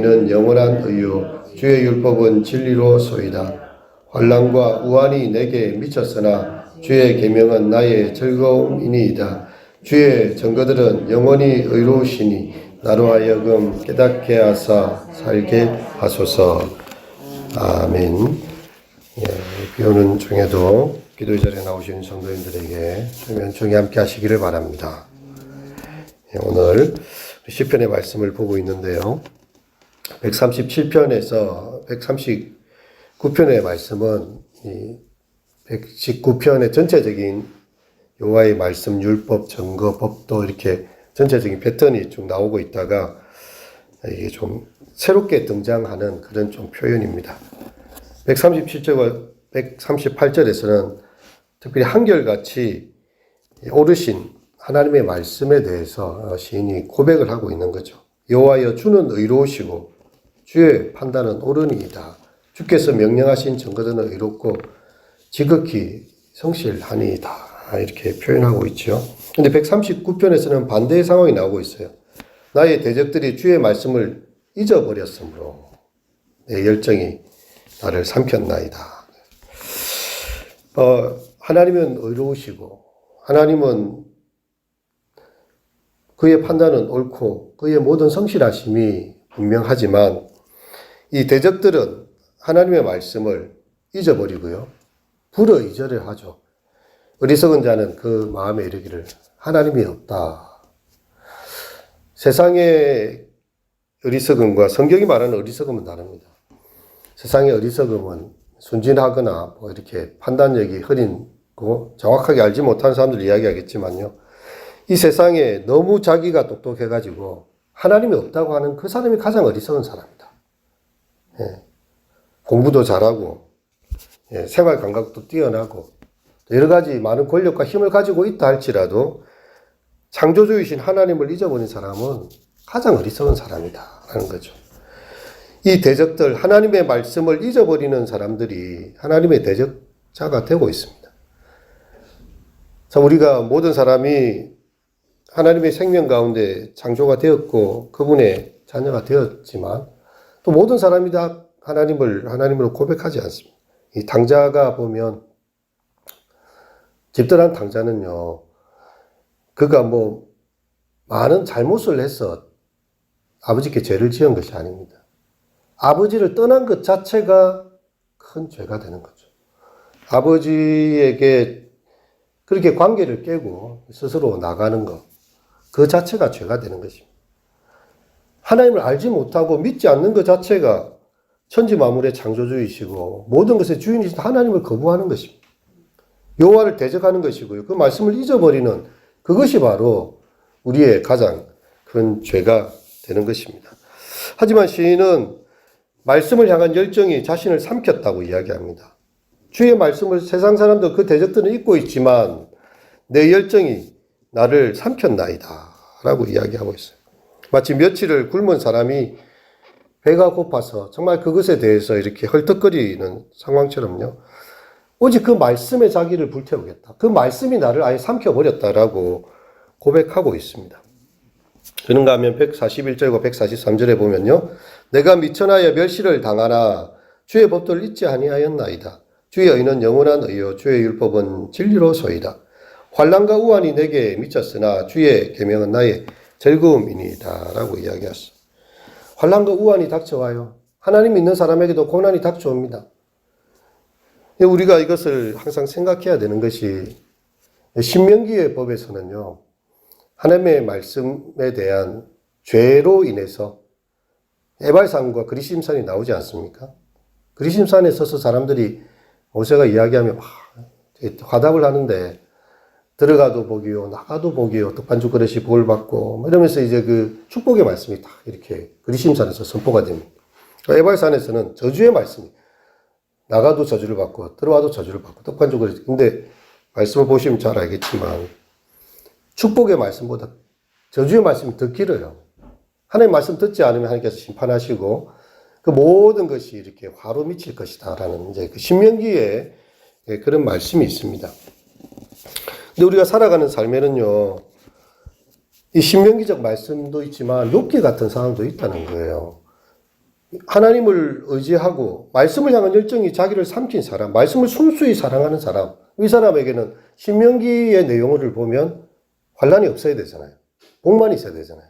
의는 영원한 의요 주의 율법은 진리로 소이다. 환란과 우환이 내게 미쳤으나 주의 계명은 나의 즐거움이니이다. 주의 증거들은 영원히 의로우시니 나로 하여금 깨닫게 하사 살게 하소서. 아멘. 예, 비 오는 중에도 기도 자리에 나오시는 성도님들에게 중에 함께 하시기를 바랍니다 예, 오늘 시편의 말씀을 보고 있는데요 137편에서 139편의 말씀은 이 119편의 전체적인 여호와의 말씀, 율법, 증거, 법도 이렇게 전체적인 패턴이 쭉 나오고 있다가 이게 좀 새롭게 등장하는 그런 좀 표현입니다. 137절과 138절에서는 특별히 한결같이 오르신 하나님의 말씀에 대해서 시인이 고백을 하고 있는 거죠. 여호와여 주는 의로우시고 주의 판단은 옳으니이다. 주께서 명령하신 증거들은 의롭고 지극히 성실하니이다. 이렇게 표현하고 있죠. 근데 139편에서는 반대의 상황이 나오고 있어요. 나의 대적들이 주의 말씀을 잊어버렸으므로 내 열정이 나를 삼켰나이다. 어, 하나님은 의로우시고 하나님은 그의 판단은 옳고 그의 모든 성실하심이 분명하지만 이 대적들은 하나님의 말씀을 잊어버리고요. 불의절을 하죠. 어리석은 자는 그 마음에 이르기를 하나님이 없다. 세상의 어리석음과 성경이 말하는 어리석음은 다릅니다. 세상의 어리석음은 순진하거나 뭐 이렇게 판단력이 흐린고 정확하게 알지 못하는 사람들 이야기하겠지만요. 이 세상에 너무 자기가 똑똑해가지고 하나님이 없다고 하는 그 사람이 가장 어리석은 사람이다. 예. 공부도 잘하고, 예. 생활 감각도 뛰어나고, 여러 가지 많은 권력과 힘을 가지고 있다 할지라도 창조주이신 하나님을 잊어버린 사람은 가장 어리석은 사람이다. 라는 거죠. 이 대적들, 하나님의 말씀을 잊어버리는 사람들이 하나님의 대적자가 되고 있습니다. 자, 우리가 모든 사람이 하나님의 생명 가운데 창조가 되었고 그분의 자녀가 되었지만 또 모든 사람이 다 하나님을 하나님으로 고백하지 않습니다. 이 당자가 보면 집들한 당자는요. 그가 뭐 많은 잘못을 해서 아버지께 죄를 지은 것이 아닙니다. 아버지를 떠난 것 자체가 큰 죄가 되는 거죠. 아버지에게 그렇게 관계를 깨고 스스로 나가는 것. 그 자체가 죄가 되는 것입니다. 하나님을 알지 못하고 믿지 않는 것 자체가 천지 만물의 창조주이시고 모든 것의 주인이신 하나님을 거부하는 것입니다. 여호와를 대적하는 것이고요. 그 말씀을 잊어버리는 그것이 바로 우리의 가장 큰 죄가 되는 것입니다. 하지만 시인은 말씀을 향한 열정이 자신을 삼켰다고 이야기합니다. 주의 말씀을 세상 사람들 그 대적들은 잊고 있지만 내 열정이 나를 삼켰나이다. 라고 이야기하고 있어요. 마치 며칠을 굶은 사람이 배가 고파서 정말 그것에 대해서 이렇게 헐떡거리는 상황처럼요. 오직 그 말씀에 자기를 불태우겠다. 그 말씀이 나를 아예 삼켜버렸다라고 고백하고 있습니다. 그런가 하면 141절과 143절에 보면요. 내가 미천하여 멸시를 당하나 주의 법도를 잊지 아니하였나이다. 주의 의는 영원한 의요 주의 율법은 진리로 소이다. 환란과 우환이 내게 미쳤으나 주의 계명은 나의 즐거움이니이다라고 이야기했어. 환란과 우환이 닥쳐와요. 하나님 믿는 사람에게도 고난이 닥쳐옵니다. 우리가 이것을 항상 생각해야 되는 것이 신명기의 법에서는요. 하나님의 말씀에 대한 죄로 인해서 에발산과 그리심산이 나오지 않습니까? 그리심산에 서서 사람들이 모세가 이야기하면 화답을 하는데 들어가도 복이요, 나가도 복이요, 떡반죽 그릇이 복을 받고, 뭐 이러면서 이제 그 축복의 말씀이 딱 이렇게 그리심산에서 선포가 됩니다. 에발산에서는 저주의 말씀이, 나가도 저주를 받고, 들어와도 저주를 받고, 떡반죽 그릇. 근데 말씀을 보시면 잘 알겠지만, 축복의 말씀보다 저주의 말씀이 더 길어요. 하나님 말씀 듣지 않으면 하나님께서 심판하시고, 그 모든 것이 이렇게 화로 미칠 것이다라는 이제 그 신명기에 예, 그런 말씀이 있습니다. 근데 우리가 살아가는 삶에는요, 이 신명기적 말씀도 있지만 욥기 같은 상황도 있다는 거예요. 하나님을 의지하고 말씀을 향한 열정이 자기를 삼킨 사람, 말씀을 순수히 사랑하는 사람, 이 사람에게는 신명기의 내용을 보면 환란이 없어야 되잖아요. 복만 있어야 되잖아요.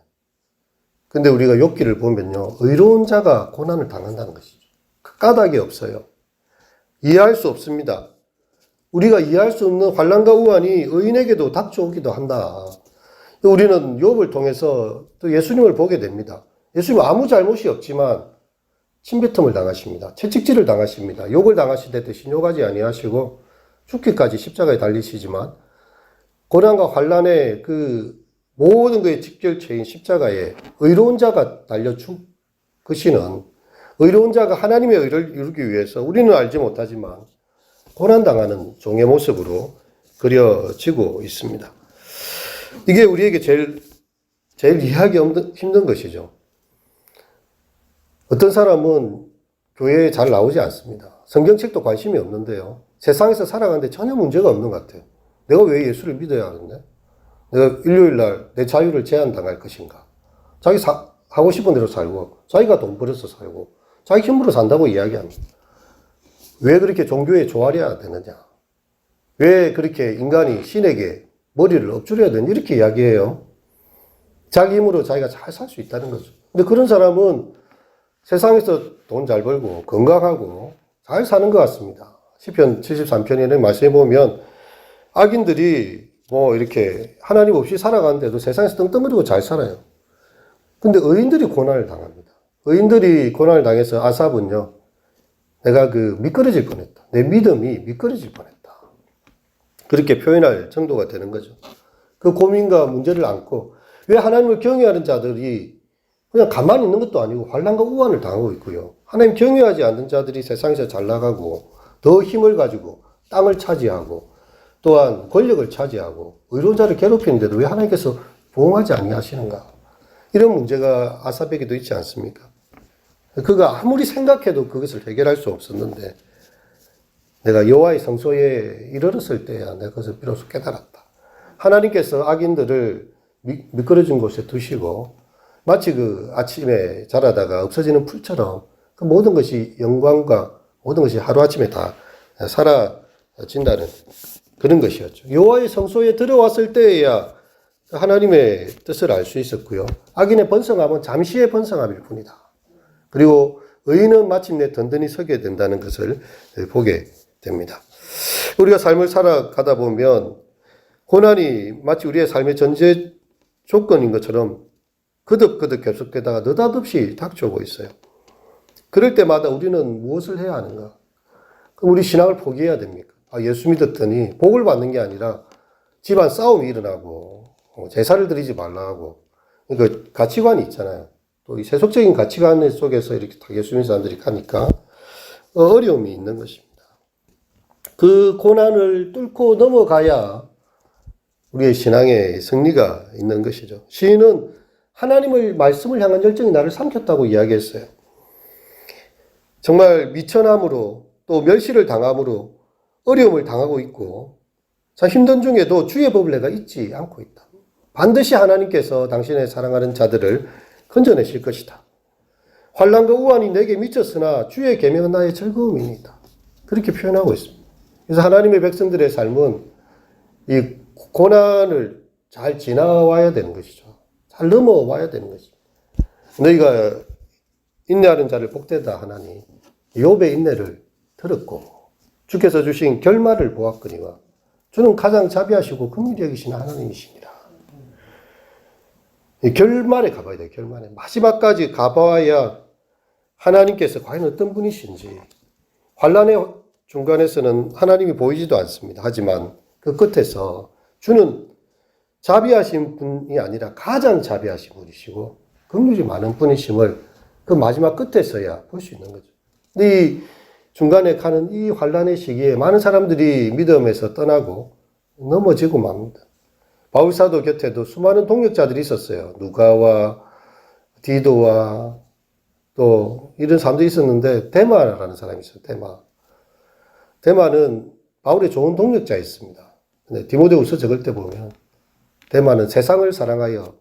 근데 우리가 욥기를 보면요. 의로운 자가 고난을 당한다는 것이죠. 그 까닭이 없어요. 이해할 수 없습니다. 우리가 이해할 수 없는 환란과 우환이 의인에게도 닥쳐오기도 한다. 우리는 욥을 통해서 또 예수님을 보게 됩니다. 예수님 아무 잘못이 없지만 침뱉음을 당하십니다. 채찍질을 당하십니다. 욕을 당하시되 대신 욕하지 아니하시고 죽기까지 십자가에 달리시지만 고난과 환란의 그 모든 그의 직결체인 십자가에 의로운 자가 달려 죽으시는 의로운 자가 하나님의 의를 이루기 위해서 우리는 알지 못하지만 고난당하는 종의 모습으로 그려지고 있습니다. 이게 우리에게 제일, 제일 이해하기 힘든 것이죠. 어떤 사람은 교회에 잘 나오지 않습니다. 성경책도 관심이 없는데요. 세상에서 살아가는데 전혀 문제가 없는 것 같아요. 내가 왜 예수를 믿어야 하는데? 내가 일요일 날 내 자유를 제한당할 것인가? 자기 사, 하고 싶은 대로 살고, 자기가 돈 벌어서 살고, 자기 힘으로 산다고 이야기합니다. 왜 그렇게 종교에 조아려야 되느냐? 왜 그렇게 인간이 신에게 머리를 엎주려야 되느냐? 이렇게 이야기해요. 자기 힘으로 자기가 잘 살 수 있다는 거죠. 근데 그런 사람은 세상에서 돈 잘 벌고 건강하고 잘 사는 것 같습니다. 시편 73편에는 말씀해 보면 악인들이 뭐 이렇게 하나님 없이 살아가는데도 세상에서 떵떵거리고 잘 살아요. 근데 의인들이 고난을 당합니다. 의인들이 고난을 당해서 아삽은요, 내가 그 미끄러질 뻔했다. 내 믿음이 미끄러질 뻔했다. 그렇게 표현할 정도가 되는 거죠. 그 고민과 문제를 안고 왜 하나님을 경외하는 자들이 그냥 가만히 있는 것도 아니고 환란과 우환을 당하고 있고요. 하나님 경외하지 않는 자들이 세상에서 잘 나가고 더 힘을 가지고 땅을 차지하고 또한 권력을 차지하고 의로운 자를 괴롭히는데도 왜 하나님께서 보응하지 아니하시는가? 이런 문제가 아사백에도 있지 않습니까? 그가 아무리 생각해도 그것을 해결할 수 없었는데 내가 여호와의 성소에 이르렀을 때야 내가 그것을 비로소 깨달았다. 하나님께서 악인들을 미, 미끄러진 곳에 두시고 마치 그 아침에 자라다가 없어지는 풀처럼 그 모든 것이 영광과 모든 것이 하루아침에 다 사라진다는 그런 것이었죠. 여호와의 성소에 들어왔을 때에야 하나님의 뜻을 알 수 있었고요. 악인의 번성함은 잠시의 번성함일 뿐이다. 그리고 의인은 마침내 든든히 서게 된다는 것을 보게 됩니다. 우리가 삶을 살아가다 보면 고난이 마치 우리의 삶의 전제 조건인 것처럼 그득그득 계속되다가 느닷없이 닥쳐오고 있어요. 그럴 때마다 우리는 무엇을 해야 하는가? 그럼 우리 신앙을 포기해야 됩니까? 아, 예수 믿었더니 복을 받는 게 아니라 집안 싸움이 일어나고 어, 제사를 드리지 말라 하고 그러니까 가치관이 있잖아요. 또 이 세속적인 가치관 속에서 이렇게 다 예수 믿는 사람들이 가니까 어려움이 있는 것입니다. 그 고난을 뚫고 넘어가야 우리의 신앙의 승리가 있는 것이죠. 시인은 하나님을 말씀을 향한 열정이 나를 삼켰다고 이야기했어요. 정말 미천함으로 또 멸시를 당함으로 어려움을 당하고 있고 참 힘든 중에도 주의 법을 내가 잊지 않고 있다. 반드시 하나님께서 당신의 사랑하는 자들을 건져내실 것이다. 환란과 우환이 내게 미쳤으나 주의 계명은 나의 즐거움이니다. 그렇게 표현하고 있습니다. 그래서 하나님의 백성들의 삶은 이 고난을 잘 지나와야 되는 것이죠. 잘 넘어와야 되는 것이죠. 너희가 인내하는 자를 복되다 하나니 욥의 인내를 들었고 주께서 주신 결말을 보았거니와 주는 가장 자비하시고 긍휼히 여기시는 하나님이십니다. 결말에 가봐야 돼요. 결말에 마지막까지 가봐야 하나님께서 과연 어떤 분이신지 환란의 중간에서는 하나님이 보이지도 않습니다. 하지만 그 끝에서 주는 자비하신 분이 아니라 가장 자비하신 분이시고 긍휼이 많은 분이심을 그 마지막 끝에서야 볼 수 있는 거죠. 이 중간에 가는 이 환란의 시기에 많은 사람들이 믿음에서 떠나고 넘어지고 맙니다. 바울사도 곁에도 수많은 동역자들이 있었어요. 누가와 디도와 또또 이런 사람도 있었는데 데마라는 사람이 있어요. 데마. 데마는 바울의 좋은 동력자였습니다. 근데 디모데후서 적을 때 보면 데마는 세상을 사랑하여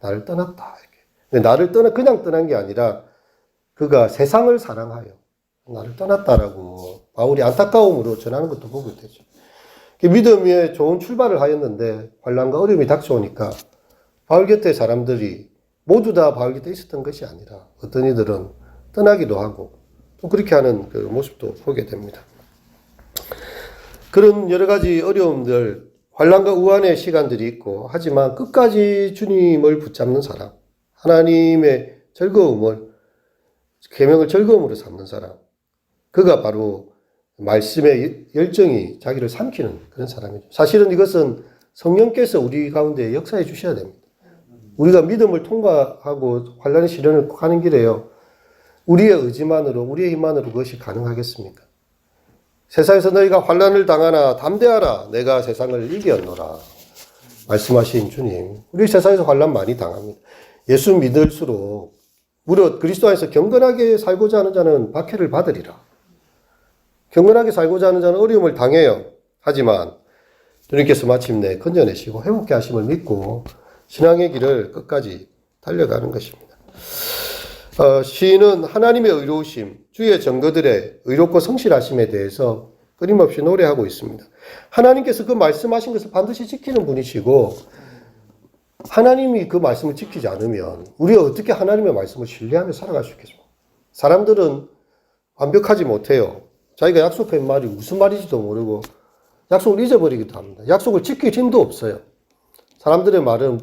나를 떠났다. 이렇게. 근데 나를 떠나 그냥 떠난 게 아니라 그가 세상을 사랑하여 나를 떠났다라고 바울이 안타까움으로 전하는 것도 보게 되죠. 그 믿음에 좋은 출발을 하였는데 환란과 어려움이 닥쳐오니까 바울 곁에 사람들이 모두 다 바울 곁에 있었던 것이 아니라 어떤 이들은 떠나기도 하고 또 그렇게 하는 그 모습도 보게 됩니다. 그런 여러 가지 어려움들, 환란과 우환의 시간들이 있고 하지만 끝까지 주님을 붙잡는 사람, 하나님의 즐거움을 계명을 즐거움으로 삼는 사람, 그가 바로 말씀의 열정이 자기를 삼키는 그런 사람이죠. 사실은 이것은 성령께서 우리 가운데 역사해 주셔야 됩니다. 우리가 믿음을 통과하고 환란의 시련을 가는 길에요. 우리의 의지만으로, 우리의 힘만으로 그것이 가능하겠습니까? 세상에서 너희가 환란을 당하나 담대하라. 내가 세상을 이겼노라. 말씀하신 주님. 우리 세상에서 환란 많이 당합니다. 예수 믿을수록 무릇 그리스도 안에서 경건하게 살고자 하는 자는 박해를 받으리라. 경건하게 살고자 하는 자는 어려움을 당해요. 하지만 주님께서 마침내 건져내시고 회복케 하심을 믿고 신앙의 길을 끝까지 달려가는 것입니다. 어, 시인은 하나님의 의로우심, 주의 정거들의 의롭고 성실하심에 대해서 끊임없이 노래하고 있습니다. 하나님께서 그 말씀하신 것을 반드시 지키는 분이시고 하나님이 그 말씀을 지키지 않으면 우리가 어떻게 하나님의 말씀을 신뢰하며 살아갈 수 있겠습니까? 사람들은 완벽하지 못해요. 자기가 약속한 말이 무슨 말인지도 모르고 약속을 잊어버리기도 합니다. 약속을 지킬 힘도 없어요. 사람들의 말은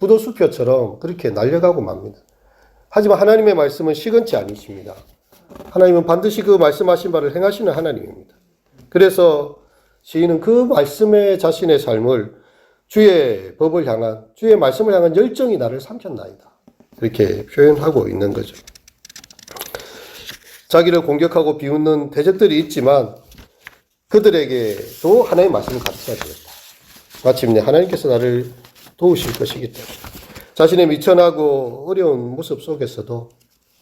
부도수표처럼 그렇게 날려가고 맙니다. 하지만 하나님의 말씀은 시건치 아니십니다. 하나님은 반드시 그 말씀하신 바를 행하시는 하나님입니다. 그래서 시인은 그 말씀에 자신의 삶을 주의 법을 향한, 주의 말씀을 향한 열정이 나를 삼켰나이다. 이렇게 표현하고 있는 거죠. 자기를 공격하고 비웃는 대적들이 있지만 그들에게도 하나님의 말씀을 가르쳐야 되겠다. 마침내 하나님께서 나를 도우실 것이기 때문에 자신의 미천하고 어려운 모습 속에서도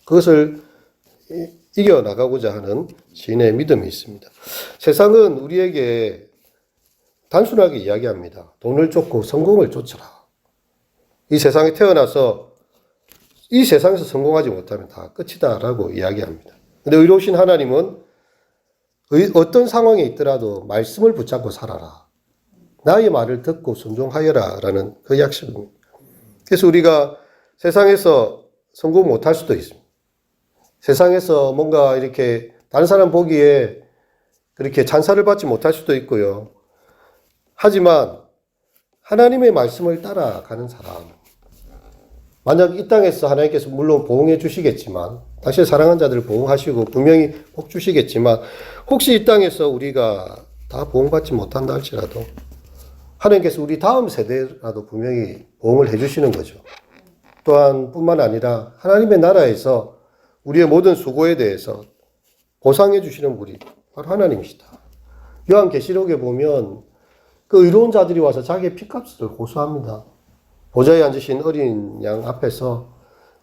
그것을 이겨 나가고자 하는 신의 믿음이 있습니다. 세상은 우리에게 단순하게 이야기합니다. 돈을 쫓고 성공을 쫓으라. 이 세상에 태어나서 이 세상에서 성공하지 못하면 다 끝이다라고 이야기합니다. 근데 의로우신 하나님은 어떤 상황에 있더라도 말씀을 붙잡고 살아라. 나의 말을 듣고 순종하여라. 라는 그 약속입니다. 그래서 우리가 세상에서 성공 못할 수도 있습니다. 세상에서 뭔가 이렇게 다른 사람 보기에 그렇게 찬사를 받지 못할 수도 있고요. 하지만 하나님의 말씀을 따라가는 사람, 만약 이 땅에서 하나님께서 물론 보응해 주시겠지만, 당신의 사랑한 자들을 보응하시고 분명히 복 주시겠지만, 혹시 이 땅에서 우리가 다 보응받지 못한다 할지라도, 하나님께서 우리 다음 세대라도 분명히 보응을 해 주시는 거죠. 또한 뿐만 아니라 하나님의 나라에서 우리의 모든 수고에 대해서 보상해 주시는 분이 바로 하나님이시다. 요한 계시록에 보면 그 의로운 자들이 와서 자기의 피값을 고소합니다. 보좌에 앉으신 어린 양 앞에서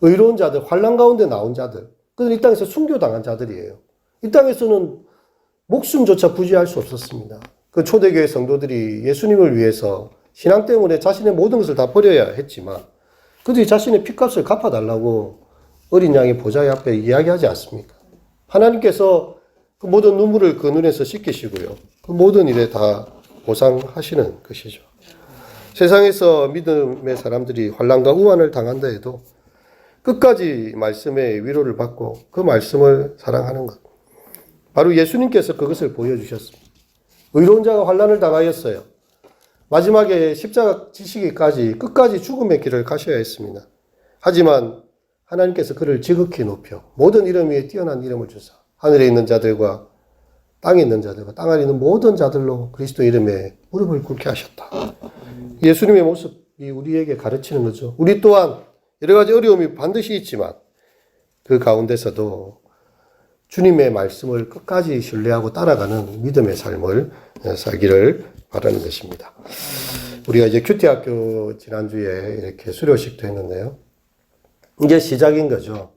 의로운 자들, 환란 가운데 나온 자들, 그들은 이 땅에서 순교당한 자들이에요. 이 땅에서는 목숨조차 부지할 수 없었습니다. 그 초대교회 성도들이 예수님을 위해서 신앙 때문에 자신의 모든 것을 다 버려야 했지만 그들이 자신의 피값을 갚아달라고 어린 양의 보좌의 앞에 이야기하지 않습니까? 하나님께서 그 모든 눈물을 그 눈에서 씻기시고요. 그 모든 일에 다 보상하시는 것이죠. 세상에서 믿음의 사람들이 환란과 우환을 당한다 해도 끝까지 말씀의 위로를 받고 그 말씀을 사랑하는 것. 바로 예수님께서 그것을 보여주셨습니다. 의로운 자가 환란을 당하였어요. 마지막에 십자가 지시기까지 끝까지 죽음의 길을 가셔야 했습니다. 하지만 하나님께서 그를 지극히 높여 모든 이름 위에 뛰어난 이름을 주사 하늘에 있는 자들과 땅에 있는 자들과 땅 아래 있는 모든 자들로 그리스도 이름에 무릎을 꿇게 하셨다. 예수님의 모습이 우리에게 가르치는 거죠. 우리 또한 여러 가지 어려움이 반드시 있지만 그 가운데서도 주님의 말씀을 끝까지 신뢰하고 따라가는 믿음의 삶을 살기를 바라는 것입니다. 우리가 이제 큐티 학교 지난주에 이렇게 수료식도 했는데요. 이제 시작인 거죠.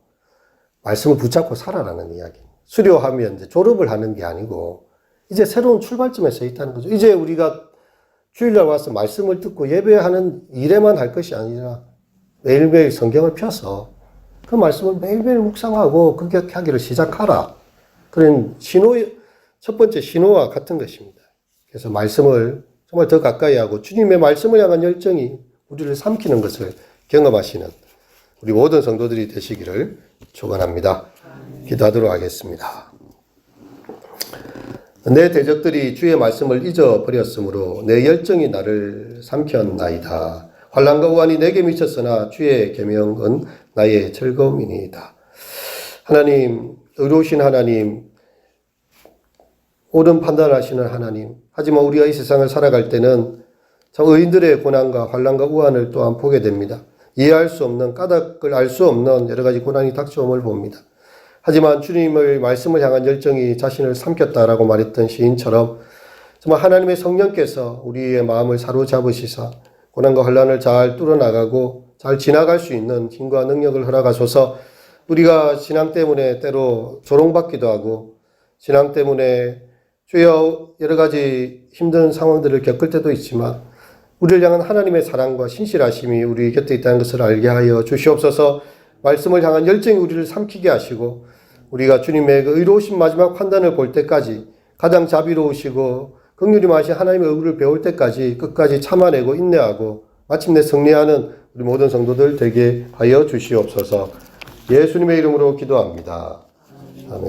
말씀을 붙잡고 살아라는 이야기. 수료하면 이제 졸업을 하는 게 아니고 이제 새로운 출발점에 서 있다는 거죠. 이제 우리가 주일날 와서 말씀을 듣고 예배하는 일에만 할 것이 아니라 매일매일 성경을 펴서 그 말씀을 매일매일 묵상하고 그렇게 하기를 시작하라. 그런 신호, 첫 번째 신호와 같은 것입니다. 그래서 말씀을 정말 더 가까이 하고 주님의 말씀을 향한 열정이 우리를 삼키는 것을 경험하시는 우리 모든 성도들이 되시기를 축원합니다. 기도하도록 하겠습니다. 내 대적들이 주의 말씀을 잊어버렸으므로 내 열정이 나를 삼켰나이다. 환란과 우환이 내게 미쳤으나 주의 계명은 나의 즐거움이니이다. 하나님, 의로우신 하나님, 옳은 판단하시는 하나님. 하지만 우리가 이 세상을 살아갈 때는 참 의인들의 고난과 환란과 우환을 또한 보게 됩니다. 이해할 수 없는 까닭을 알 수 없는 여러 가지 고난이 닥쳐옴을 봅니다. 하지만 주님의 말씀을 향한 열정이 자신을 삼켰다라고 말했던 시인처럼 정말 하나님의 성령께서 우리의 마음을 사로잡으시사 고난과 환란을 잘 뚫어나가고 잘 지나갈 수 있는 힘과 능력을 허락하소서. 우리가 신앙 때문에 때로 조롱받기도 하고 신앙 때문에 주여 여러 가지 힘든 상황들을 겪을 때도 있지만 우리를 향한 하나님의 사랑과 신실하심이 우리 곁에 있다는 것을 알게 하여 주시옵소서. 말씀을 향한 열정이 우리를 삼키게 하시고 우리가 주님의 그 의로우신 마지막 판단을 볼 때까지 가장 자비로우시고 긍휼히 마신 하나님의 의를 배울 때까지 끝까지 참아내고 인내하고 마침내 승리하는 우리 모든 성도들 되게 하여 주시옵소서 예수님의 이름으로 기도합니다. 아멘.